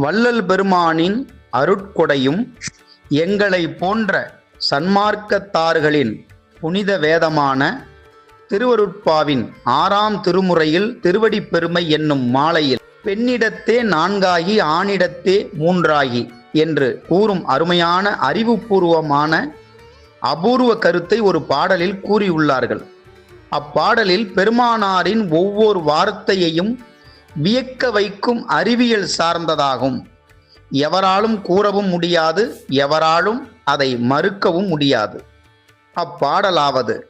வள்ளல் பெருமானின் அருட்கொடையும் எங்களை போன்ற சன்மார்க்கத்தார்களின் புனித வேதமான திருவருட்பாவின் ஆறாம் திருமுறையில் திருவடிப் பெருமை என்னும் மாலையில் பெண்ணிடத்தே நான்காகி ஆணிடத்தே மூன்றாகி என்று கூறும் அருமையான அறிவுபூர்வமான அபூர்வ கருத்தை ஒரு பாடலில் கூறியுள்ளார்கள். அப்பாடலில் பெருமானாரின் ஒவ்வொரு வார்த்தையையும் வியக்க வைக்கும் அறிவியல் சார்ந்ததாகும். எவராலும் கூறவும் முடியாது எவராலும் அதை மறுக்கவும் முடியாது. அப்பாடலாவது.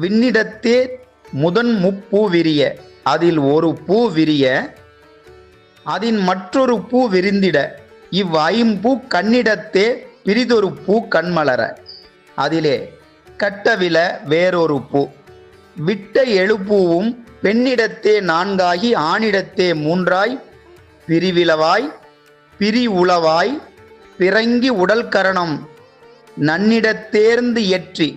விண்ணிடத்தே முதன் முப்பூ விரிய அதில் ஒரு பூ விரிய அதன் மற்றொரு பூ விரிந்திட இவ் ஐம்பூ கண்ணிடத்தே பிரிதொரு பூ கண்மலர. அதிலே கட்டவில வேறொரு பூ. விட்ட எழுப்பூவும் பெண்ணிடத்தே நான்காகி ஆணிடத்தே மூன்றாய் பிரிவிளவாய் பிரி உளவாய் பிறங்கி உடல் கரணம் நன்னிடத்தேர்ந்து எற்றி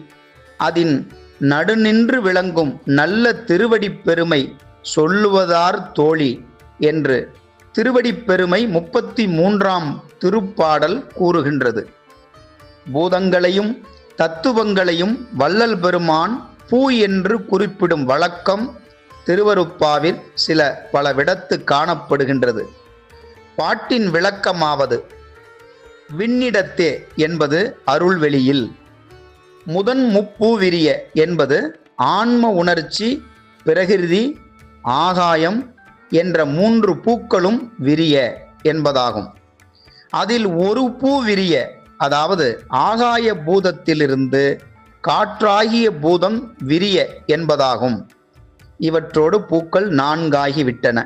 அதின் நடுநின்று விளங்கும் நல்ல திருவடி பெருமை சொல்லுவதார் தோழி என்று திருவடி பெருமை முப்பத்தி மூன்றாம் திருப்பாடல் கூறுகின்றது. பூதங்களையும் தத்துவங்களையும் வள்ளல் பெருமான் பூ என்று குறிப்பிடும் வழக்கம் திருவருப்பாவில் சில பல விடத்து காணப்படுகின்றது. பாட்டின் விளக்கமாவது விண்ணிடத்தே என்பது அருள்வெளியில். முதன் முப்பூ விரிய என்பது ஆன்ம உணர்ச்சி பிரகிருதி ஆகாயம் என்ற மூன்று பூக்களும் விரிய என்பதாகும். அதில் ஒரு பூ விரிய அதாவது ஆகாய பூதத்திலிருந்து காற்றாகிய பூதம் விரிய என்பதாகும். இவற்றோடு பூக்கள் நான்காகிவிட்டன.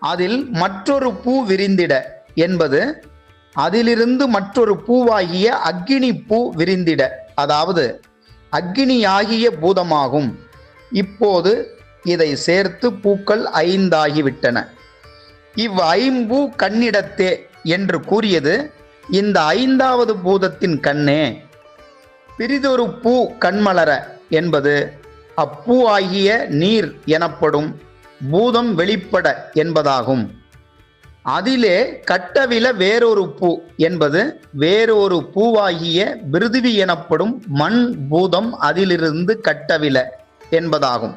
அதில் மற்றொரு பூ விரிந்திட என்பது அதிலிருந்து மற்றொரு பூவாகிய அக்கினி பூ விரிந்திட. அதாவது அக்கினியாகிய பூதமாகும். இப்போது இதை சேர்த்து பூக்கள் ஐந்தாகிவிட்டன. இவ் ஐம்பூ கண்ணிடத்தே என்று கூறியது இந்த ஐந்தாவது பூதத்தின் கண்ணே. பிரிதொரு பூ கண்மலர என்பது அப்பூ ஆகிய நீர் எனப்படும் பூதம் வெளிப்பட என்பதாகும். அதிலே கட்டவில வேறொரு பூ என்பது வேறொரு பூவாகிய பிருதிவி எனப்படும் மண் பூதம் அதிலிருந்து கட்டவில என்பதாகும்.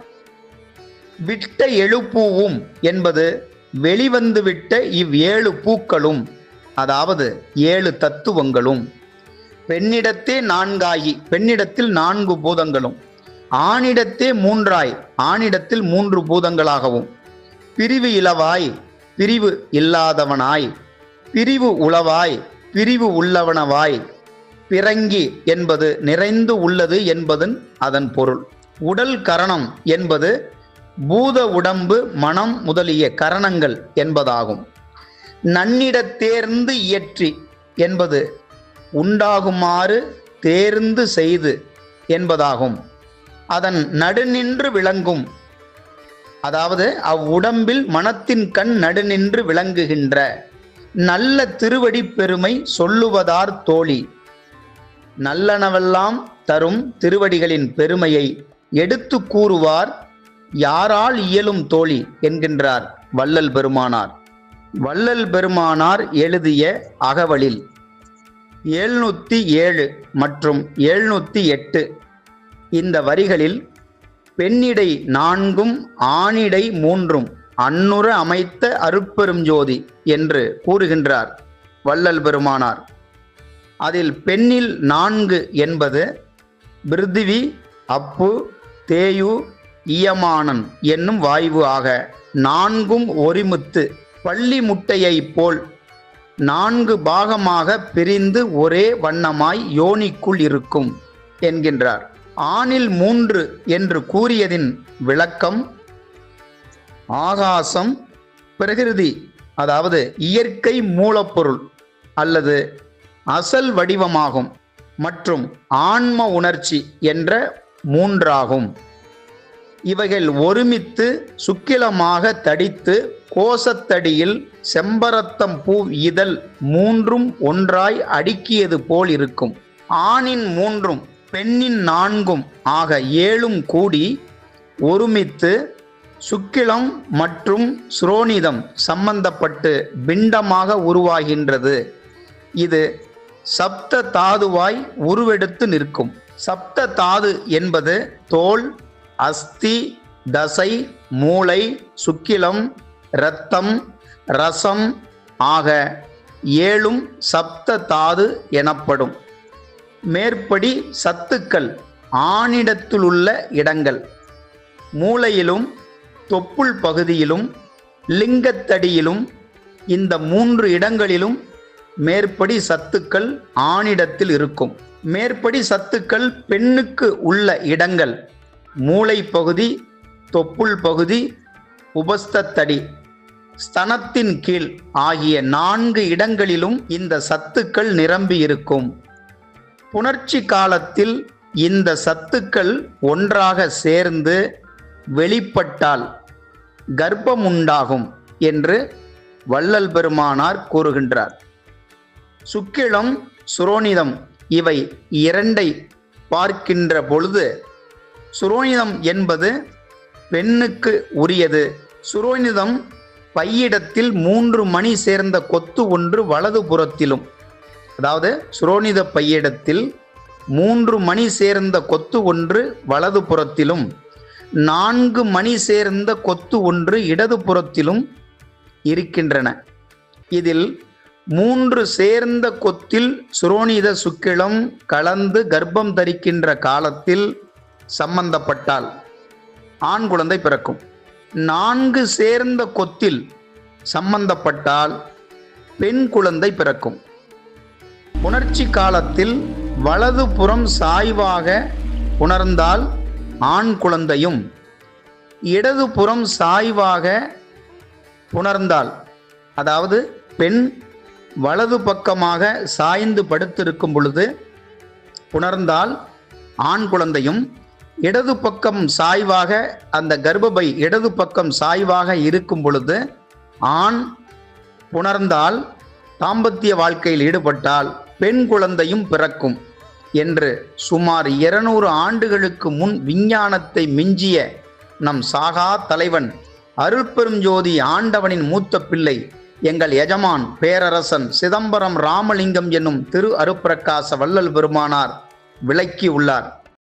விட்ட எழுப்பூவும் என்பது வெளிவந்துவிட்ட இவ் ஏழு பூக்களும் அதாவது ஏழு தத்துவங்களும். பெண்ணிடத்தே நான்காகி பெண்ணிடத்தில் நான்கு பூதங்களும். ஆணிடத்தே மூன்றாய் ஆணிடத்தில் மூன்று பூதங்களாகவும். பிரிவு இலவாய் பிரிவு இல்லாதவனாய். பிரிவு உளவாய் பிரிவு உள்ளவனவாய். பிறங்கி என்பது நிறைந்து உள்ளது என்பதன் அதன் பொருள். உடல் கரணம் என்பது பூத உடம்பு மனம் முதலிய கரணங்கள் என்பதாகும். நன்னிடத் தேர்ந்து இயற்றி என்பது உண்டாகுமாறு தேர்ந்து செய்து என்பதாகும். அதன் நடுநின்று விளங்கும். அதாவது அவ்வுடம்பில் மனத்தின் கண் நடுநின்று விளங்குகின்ற. நல்ல திருவடி பெருமை சொல்லுவதார் தோழி. நல்லனவெல்லாம் தரும் திருவடிகளின் பெருமையை எடுத்து கூறுவார் யாரால் இயலும் தோழி? என்கின்றார் வள்ளல் பெருமானார். வள்ளல் பெருமானார் எழுதிய அகவலில் எழுநூத்தி ஏழு மற்றும் எழுநூத்தி எட்டு இந்த வரிகளில் பெண்ணிடை நான்கும் ஆணிடை மூன்றும் அன்னுற அமைத்த அருட்பெரும் ஜோதி என்று கூறுகின்றார் வள்ளல் பெருமானார். அதில் பெண்ணில் நான்கு என்பது பிருத்திவி அப்பு தேயு இயமானன் என்னும் வாய்வு ஆக நான்கும் ஒரிமுத்து பள்ளி முட்டையைப் போல் நான்கு பாகமாக பிரிந்து ஒரே வண்ணமாய் யோனிக்குள் இருக்கும் என்கின்றார். ஆணில் மூன்று என்று கூறியதின் விளக்கம் ஆகாசம் பிரகிருதி அதாவது இயற்கை மூலப்பொருள் அல்லது அசல் வடிவமாகும் மற்றும் ஆன்ம உணர்ச்சி என்ற மூன்றாகும். இவைகள் ஒருமித்து சுக்கிலமாக தடித்து கோசத்தடியில் செம்பரத்தம் பூ இதழ் மூன்றும் ஒன்றாய் அடுக்கியது போல் இருக்கும். ஆணின் மூன்றும் பெண்ணின் நான்கும் ஆக ஏழும் கூடி ஒருமித்து சுக்கிலம் மற்றும் சுரோனிதம் சம்பந்தப்பட்டு பிண்டமாக உருவாகின்றது. இது சப்த தாதுவாய் உருவெடுத்து நிற்கும். சப்த தாது என்பது தோல் அஸ்தி தசை மூளை சுக்கிலம் இரத்தம் ரசம் ஆக ஏழும் சப்த தாது எனப்படும். மேற்படி சத்துக்கள் ஆணிடத்திலுள்ள இடங்கள். மூளையிலும் தொப்புள் பகுதியிலும் லிங்கத்தடியிலும் இந்த மூன்று இடங்களிலும் மேற்படி சத்துக்கள் ஆணிடத்தில் இருக்கும். மேற்படி சத்துக்கள் பெண்ணுக்கு உள்ள இடங்கள். மூளை பகுதி தொப்புள் பகுதி உபஸ்தத்தடி ஸ்தனத்தின் கீழ் ஆகிய நான்கு இடங்களிலும் இந்த சத்துக்கள் நிரம்பி இருக்கும். புணர்ச்சி காலத்தில் இந்த சத்துக்கள் ஒன்றாக சேர்ந்து வெளிப்பட்டால் கர்ப்பம் உண்டாகும் என்று வள்ளல் பெருமானார் கூறுகின்றார். சுக்கிலம் சுரோனிதம் இவை இரண்டை பார்க்கின்ற பொழுது சுரோனிதம் என்பது பெண்ணுக்கு உரியது. சுரோனிதம் பையிடத்தில் மூன்று மணி சேர்ந்த கொத்து ஒன்று வலது புறத்திலும் அதாவது சுரோனித பையிடத்தில் மூன்று மணி சேர்ந்த கொத்து ஒன்று வலது புறத்திலும் நான்கு மணி சேர்ந்த கொத்து ஒன்று இடது புறத்திலும் இருக்கின்றன. இதில் மூன்று சேர்ந்த கொத்தில் சுரோனித சுக்கிலம் கலந்து கர்ப்பம் தரிக்கின்ற காலத்தில் சம்பந்தப்பட்டால் ஆண் குழந்தை பிறக்கும். நான்கு சேர்ந்த கொத்தில் சம்பந்தப்பட்டால் பெண் குழந்தை பிறக்கும். உணர்ச்சி காலத்தில் வலது புறம் சாய்வாக உணர்ந்தால் ஆண் குழந்தையும் இடது புறம் சாய்வாக உணர்ந்தால் அதாவது பெண் வலது பக்கமாக சாய்ந்து படுத்திருக்கும் பொழுது உணர்ந்தால் ஆண் குழந்தையும் இடது பக்கம் சாய்வாக அந்த கர்ப்பப்பை இடது பக்கம் சாய்வாக இருக்கும் பொழுது ஆண் உணர்ந்தால் தாம்பத்திய வாழ்க்கையில் ஈடுபட்டால் பெண் குழந்தையும் பிறக்கும் என்று சுமார் இருநூறு ஆண்டுகளுக்கு முன் விஞ்ஞானத்தை மிஞ்சிய நம் சாகா தலைவன் அருள்பெரும் ஜோதி ஆண்டவனின் மூத்த பிள்ளை எங்கள் எஜமான் பேரரசன் சிதம்பரம் ராமலிங்கம் என்னும் திரு அருப்பிரகாச வள்ளல் பெருமானார் விளக்கி உள்ளார்.